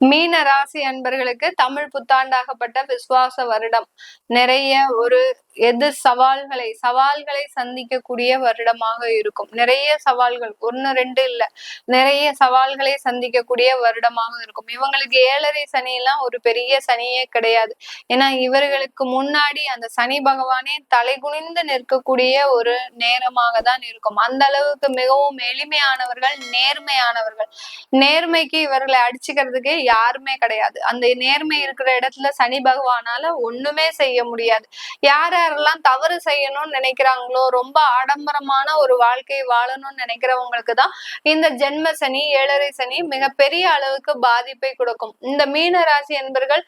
மீன ராசி அன்பர்களுக்கு தமிழ் புத்தாண்டாகப்பட்ட விசுவாச வருடம். நிறைய ஒரு எது சவால்களை சவால்களை சந்திக்கக்கூடிய வருடமாக இருக்கும். நிறைய சவால்கள் ஒன்னு ரெண்டு இல்ல. நிறைய சவால்களை சந்திக்கக்கூடிய வருடமாக இருக்கும். இவங்களுக்கு ஏழரை சனி எல்லாம் ஒரு பெரிய சனியே கிடையாது. ஏன்னா இவர்களுக்கு முன்னாடி அந்த சனி பகவானே தலை குனிந்து நிற்கக்கூடிய ஒரு நேரமாக தான் இருக்கும். அந்த அளவுக்கு மிகவும் எளிமையானவர்கள் நேர்மையானவர்கள். நேர்மைக்கு இவர்களை அடிச்சுக்கிறதுக்கு யாருமே கிடையாது. அந்த நேர்மை இருக்கிற இடத்துல சனி பகவானால ஒண்ணுமே செய்ய முடியாது. யார யாரெல்லாம் தவறு செய்யணும்னு நினைக்கிறாங்களோ ரொம்ப ஆடம்பரமான ஒரு வாழ்க்கையை வாழணும்னு நினைக்கிறவங்களுக்கு தான் இந்த ஜென்ம சனி ஏழரை சனி மிகப்பெரிய அளவுக்கு பாதிப்பை கொடுக்கும். இந்த மீன ராசி என்பர்கள்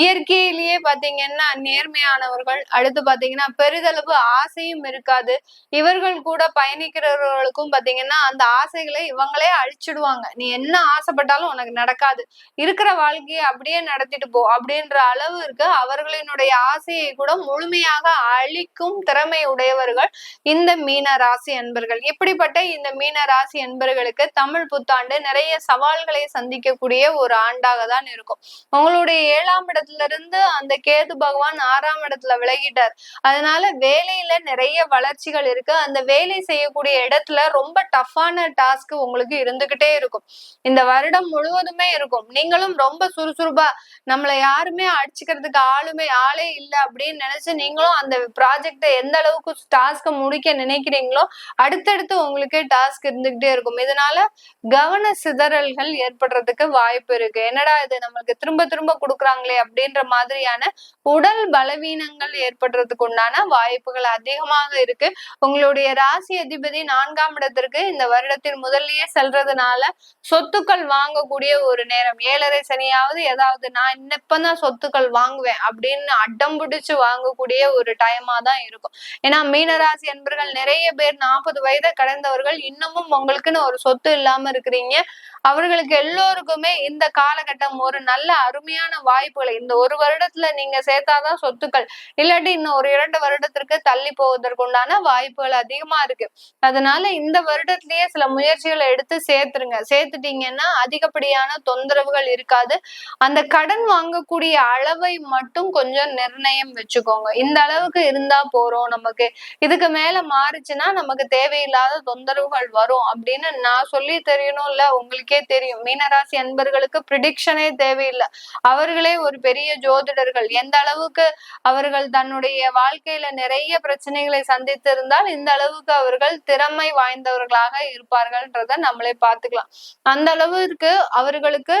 இயற்கையிலேயே பாத்தீங்கன்னா நேர்மையானவர்கள். அடுத்து பாத்தீங்கன்னா பெரிதளவு ஆசையும் இருக்காது. இவர்கள் கூட பயணிக்கிறவர்களுக்கும் பாத்தீங்கன்னா அந்த ஆசைகளை இவங்களே அழிச்சிடுவாங்க. நீ என்ன ஆசைப்பட்டாலும் உனக்கு நடக்காது. இருக்கிற வாழ்க்கையை அப்படியே நடத்திட்டு போ அப்படின்ற அளவு இருக்கு. அவர்களினுடைய ஆசையை கூட முழுமையாக அழிக்கும் திறமை உடையவர்கள் இந்த மீன ராசி அன்பர்கள். இப்படிப்பட்ட இந்த மீன ராசி அன்பர்களுக்கு தமிழ் புத்தாண்டு நிறைய சவால்களை சந்திக்கக்கூடிய ஒரு ஆண்டாக தான் இருக்கும். உங்களுடைய ஏழாம் இடத்துல இருந்து அந்த கேது பகவான் ஆறாம் இடத்துல விலகிட்டார். அதனால வேலையில நிறைய வளர்ச்சிகள் இருக்கு. அந்த வேலை செய்யக்கூடிய இடத்துல ரொம்ப டஃப்பான டாஸ்க் உங்களுக்கு இருந்துகிட்டே இருக்கும். இந்த வருடம் முழுவதுமே இருக்கும். நீங்களும் ரொம்ப சுறுசுறுப்பா நம்மளை யாருமே அடிச்சுக்கிறதுக்கு ஆளுமே ஆளே இல்லை அப்படின்னு நினைச்சு நீங்களும் அந்த ப்ராஜெக்டை எந்த அளவுக்கு டாஸ்க்கை முடிக்க நினைக்கிறீங்களோ அடுத்தடுத்து உங்களுக்கே டாஸ்க் இருந்துகிட்டே இருக்கும். இதனால கவன சிதறல்கள் ஏற்படுறதுக்கு வாய்ப்பு இருக்கு. என்னடா இது நம்மளுக்கு திரும்ப திரும்ப கொடுக்குறாங்களே அப்படின்ற மாதிரியான உடல் பலவீனங்கள் ஏற்படுறதுக்கு உண்டான வாய்ப்புகள் அதிகமாக இருக்கு. உங்களுடைய ராசி அதிபதி நான்காம் இடத்திற்கு இந்த வருடத்தின் முதல்லயே செல்றதுனால சொத்துக்கள் வாங்கக்கூடிய ஒரு நேரம். ஏழரை சனியாவது ஏதாவது நான் இன்னப்பதான் சொத்துக்கள் வாங்குவேன் அப்படின்னு அடம் பிடிச்சு வாங்கக்கூடிய ஒரு டைமா தான் இருக்கும். ஏன்னா மீனராசி என்பர்கள் நிறைய பேர் நாற்பது வயதை கடந்தவர்கள் இன்னமும் உங்களுக்குன்னு ஒரு சொத்து இல்லாம இருக்கிறீங்க. அவர்களுக்கு எல்லோருக்குமே இந்த காலகட்டம் ஒரு நல்ல அருமையான வாய்ப்புகளை. இந்த ஒரு வருடத்துல நீங்க சேர்த்தாதான் சொத்துக்கள். இல்லாட்டி இன்னும் ஒரு இரண்டு வருடத்திற்கு தள்ளி போவதற்குண்டான வாய்ப்புகள் அதிகமா இருக்கு. அதனால இந்த வருடத்திலேயே சில முயற்சிகளை எடுத்து சேர்த்துருங்க. சேர்த்துட்டீங்கன்னா அதிகப்படியான தொந்தரவுகள் இருக்காது. அந்த கடன் வாங்கக்கூடிய அளவை மட்டும் கொஞ்சம் நிர்ணயம் வச்சுக்கோங்க. இந்த அளவு அளவுக்கு இருந்தா போறோம். நமக்கு இதுக்கு மேல மாறுச்சுன்னா நமக்கு தேவையில்லாத தொந்தரவுகள் வரும் அப்படின்னு நான் சொல்லி தெரியணும்ல. உங்களுக்கே தெரியும். மீனராசி அன்பர்களுக்கு ப்ரிடிக்ஷனே தேவையில்லை. அவர்களே ஒரு பெரிய ஜோதிடர்கள். எந்த அளவுக்கு அவர்கள் தன்னுடைய வாழ்க்கையில நிறைய பிரச்சனைகளை சந்தித்து இருந்தால் இந்த அளவுக்கு அவர்கள் திறமை வாய்ந்தவர்களாக இருப்பார்கள்ன்றத நம்மளே பார்த்துக்கலாம். அந்த அளவுக்கு அவர்களுக்கு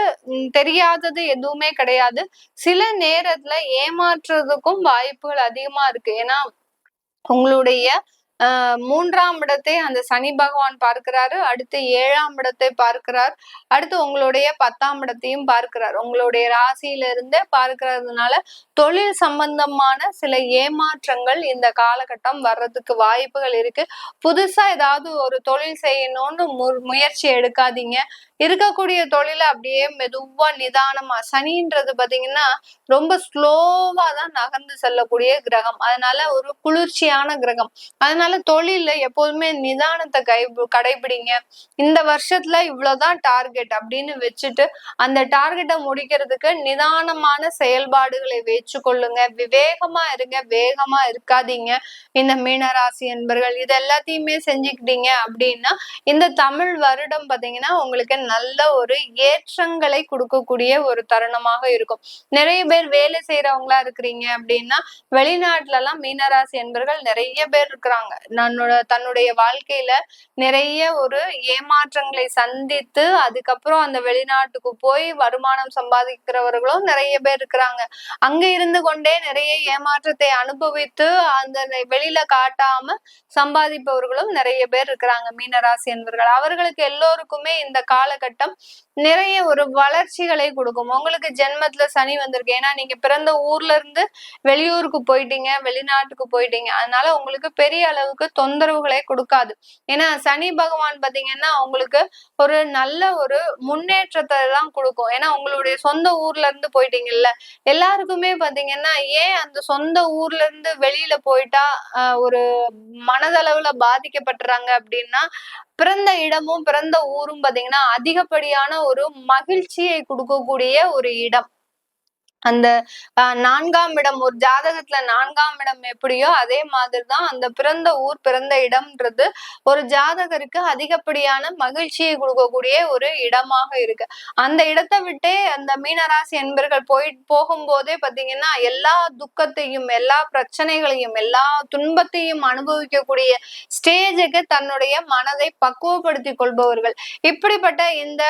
தெரியாதது எதுவுமே கிடையாது. சில நேரத்துல ஏமாற்றுறதுக்கும் வாய்ப்புகள் அதிகமா இருக்கு ஏன்னா உங்களுடைய மூன்றாம் இடத்தை அந்த சனி பகவான் பார்க்கிறாரு. அடுத்து ஏழாம் இடத்தை பார்க்கிறார். அடுத்து உங்களுடைய பத்தாம் இடத்தையும் பார்க்கிறார். உங்களுடைய ராசியில இருந்தே பார்க்கறதுனால தொழில் சம்பந்தமான சில ஏமாற்றங்கள் இந்த காலகட்டம் வர்றதுக்கு வாய்ப்புகள் இருக்கு. புதுசா ஏதாவது ஒரு தொழில் செய்யணும்னு முயற்சி எடுக்காதீங்க. இருக்கக்கூடிய தொழில அப்படியே மெதுவா நிதானமா சனின்றது பாத்தீங்கன்னா ரொம்ப ஸ்லோவா தான் நகர்ந்து செல்லக்கூடிய கிரகம். அதனால ஒரு குளிர்ச்சியான கிரகம். அதனால தொழில எப்போதுமே நிதானத்தை கை கடைபிடிங்க. இந்த வருஷத்துல இவ்வளவுதான் டார்கெட் அப்படின்னு வச்சுட்டு அந்த டார்கெட்டை முடிக்கிறதுக்கு நிதானமான செயல்பாடுகளை வச்சு கொள்ளுங்க விவேகமா இருங்க வேகமா இருக்காதீங்க. இந்த மீனராசி என்பர்கள் இது எல்லாத்தையுமே செஞ்சுக்கிட்டீங்க அப்படின்னா இந்த தமிழ் வருடம் பாத்தீங்கன்னா உங்களுக்கு நல்ல ஒரு ஏற்றங்களை கொடுக்கக்கூடிய ஒரு தருணமாக இருக்கும். நிறைய பேர் வேலை செய்யறவங்களா இருக்கிறீங்க அப்படின்னா வெளிநாட்டுல எல்லாம் மீனராசி என்பர்கள் நிறைய பேர் இருக்கிறாங்க. நன்னோட தன்னுடைய வாழ்க்கையில நிறைய ஒரு ஏமாற்றங்களை சந்தித்து அதுக்கப்புறம் அந்த வெளிநாட்டுக்கு போய் வருமானம் சம்பாதிக்கிறவர்களும் நிறைய பேர் இருக்கிறாங்க. அங்க இருந்து கொண்டே நிறைய ஏமாற்றத்தை அனுபவித்து அந்த வெளியில காட்டாம சம்பாதிப்பவர்களும் நிறைய பேர் இருக்கிறாங்க. மீனராசி என்பவர்கள் அவர்களுக்கு எல்லோருக்குமே இந்த காலகட்டம் நிறைய ஒரு வளர்ச்சிகளை கொடுக்கும். உங்களுக்கு ஜென்மத்துல சனி வந்திருக்கு. ஏன்னா நீங்க பிறந்த ஊர்ல இருந்து வெளியூருக்கு போயிட்டீங்க வெளிநாட்டுக்கு போயிட்டீங்க. அதனால உங்களுக்கு பெரிய அளவுக்கு தொந்தரவுகளை கொடுக்காது. ஏன்னா சனி பகவான் பாத்தீங்கன்னா உங்களுக்கு ஒரு நல்ல ஒரு முன்னேற்றத்தை தான் கொடுக்கும். ஏன்னா உங்களுடைய சொந்த ஊர்ல இருந்து போயிட்டீங்கல்ல. எல்லாருக்குமே பாத்தீங்கன்னா ஏன் அந்த சொந்த ஊர்ல இருந்து வெளியில போயிட்டா ஒரு மனதளவுல பாதிக்கப்பட்டுறாங்க அப்படின்னா பிறந்த இடமும் பிறந்த ஊரும் பாத்தீங்கன்னா அதிகப்படியான ஒரு மகிழ்ச்சியை கொடுக்கக்கூடிய ஒரு இடம். அந்த நான்காம் இடம் ஒரு ஜாதகத்துல நான்காம் இடம் எப்படியோ அதே மாதிரிதான் அந்த பிறந்த ஊர் பிறந்த இடம்ன்றது ஒரு ஜாதகருக்கு அதிகப்படியான மகிழ்ச்சியை கொடுக்கக்கூடிய ஒரு இடமாக இருக்கு. அந்த இடத்தை விட்டே அந்த மீனராசி என்பர்கள் போய் போகும்போதே பாத்தீங்கன்னா எல்லா துக்கத்தையும் எல்லா பிரச்சனைகளையும் எல்லா துன்பத்தையும் அனுபவிக்கக்கூடிய ஸ்டேஜுக்கு தன்னுடைய மனதை பக்குவப்படுத்தி கொள்பவர்கள். இப்படிப்பட்ட இந்த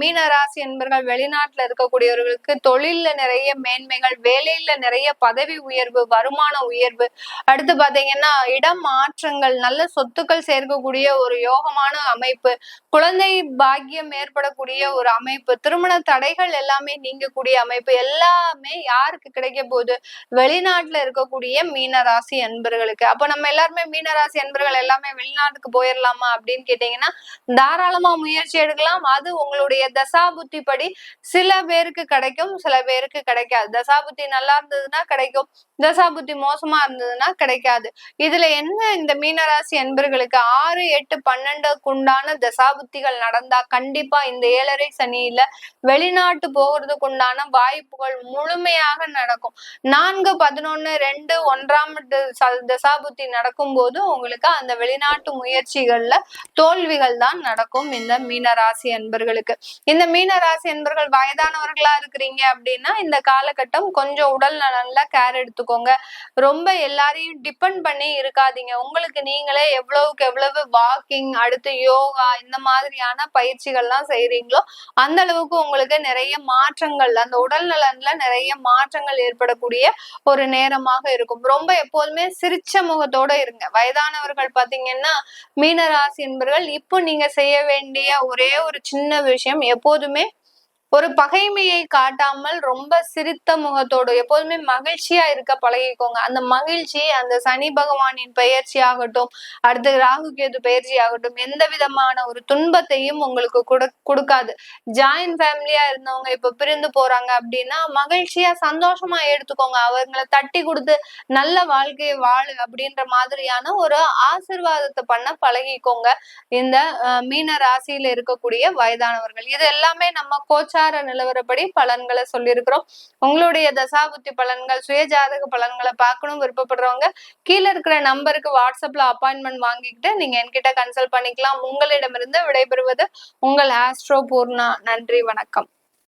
மீனராசி என்பர்கள் வெளிநாட்டுல இருக்கக்கூடியவர்களுக்கு தொழில்ல நிறைய மேன்மைகள் வேலையில நிறைய பதவி உயர்வு வருமான உயர்வு. அடுத்து பாத்தீங்கன்னா இடம் மாற்றங்கள் நல்ல சொத்துக்கள் சேர்க்கக்கூடிய ஒரு யோகமான அமைப்பு. குழந்தை பாக்கியம் ஏற்படக்கூடிய ஒரு அமைப்பு. திருமண தடைகள் எல்லாமே நீங்கக்கூடிய அமைப்பு. எல்லாமே யாருக்கு கிடைக்க போகுது? வெளிநாட்டுல இருக்கக்கூடிய மீனராசி அன்பர்களுக்கு. அப்ப நம்ம எல்லாருமே மீனராசி அன்பர்கள் எல்லாமே வெளிநாட்டுக்கு போயிடலாமா அப்படின்னு கேட்டீங்கன்னா தாராளமா முயற்சி எடுக்கலாம். அது உங்களுடைய தசா புத்தி படி சில பேருக்கு கிடைக்கும் சில பேருக்கு கிடைக்கும் கிடைக்காது. தசாபுத்தி நல்லா இருந்ததுன்னா கிடைக்கும். தசாபுத்தி மோசமா இருந்ததுன்னா கிடைக்காது. இதுல என்ன இந்த மீனராசி என்பர்களுக்கு ஆறு எட்டு பன்னெண்டுக்கு உண்டான தசாபுத்திகள் நடந்தா கண்டிப்பா இந்த ஏழரை சனியில வெளிநாட்டு போகிறதுக்கு உண்டான வாய்ப்புகள் முழுமையாக நடக்கும். நான்கு பதினொன்னு ரெண்டு ஒன்றாம் தசாபுத்தி நடக்கும் போது உங்களுக்கு அந்த வெளிநாட்டு முயற்சிகள்ல தோல்விகள் தான் நடக்கும் இந்த மீனராசி என்பர்களுக்கு இந்த மீனராசி என்பர்கள் வயதானவர்களா இருக்கிறீங்க அப்படின்னா இந்த காலகட்டம் கொஞ்சம் உடல் நலன்ல கேர் எடுத்துக்கோங்க. ரொம்ப எல்லாரையும் டிபெண்ட் பண்ணி இருக்காதீங்க. உங்களுக்கு நீங்களே எவ்வளவுக்கு எவ்வளவு வாக்கிங் அடுத்து யோகா இந்த மாதிரியான பயிற்சிகள்லாம் செய்யறீங்களோ அந்த அளவுக்கு உங்களுக்கு நிறைய மாற்றங்கள் அந்த உடல் நலன்ல நிறைய மாற்றங்கள் ஏற்படக்கூடிய ஒரு நேரமாக இருக்கும். ரொம்ப எப்போதுமே சிரிச்ச முகத்தோட இருங்க. வயதானவர்கள் பாத்தீங்கன்னா மீனராசி என்பவர்கள் இப்போ நீங்க செய்ய வேண்டிய ஒரே ஒரு சின்ன விஷயம் எப்போதுமே ஒரு பகைமையை காட்டாமல் ரொம்ப சிரித்த முகத்தோடு எப்போதுமே மகிழ்ச்சியா இருக்க பழகிக்கோங்க. அந்த மகிழ்ச்சி அந்த சனி பகவானின் பயிற்சி ஆகட்டும் அடுத்து ராகு கேது பயிற்சி ஆகட்டும் எந்த விதமான ஒரு துன்பத்தையும் உங்களுக்கு கொடுக்காது. ஜாயின்ட் ஃபேமிலியா இருந்தவங்க இப்ப பிரிந்து போறாங்க அப்படின்னா மகிழ்ச்சியா சந்தோஷமா எடுத்துக்கோங்க. அவங்களை தட்டி கொடுத்து நல்ல வாழ்க்கையை வாழு அப்படின்ற மாதிரியான ஒரு ஆசிர்வாதத்தை பண்ண பழகிக்கோங்க. இந்த மீன ராசியில இருக்கக்கூடிய வயதானவர்கள். இது எல்லாமே நம்ம கோச்சா கோச்சார நிலவரப்படி பலன்களை சொல்லியிருக்கிறோம். உங்களுடைய தசாபுத்தி பலன்கள் சுயஜாதக பலன்களை பார்க்கணும் விருப்பப்படுறவங்க கீழே இருக்கிற நம்பருக்கு வாட்ஸ்அப்ல அப்பாயின்மெண்ட் வாங்கிக்கிட்டு நீங்க என்கிட்ட கன்சல்ட் பண்ணிக்கலாம். உங்களிடமிருந்து விடைபெறுவது உங்கள் ஆஸ்ட்ரோ பூர்ணா. நன்றி வணக்கம்.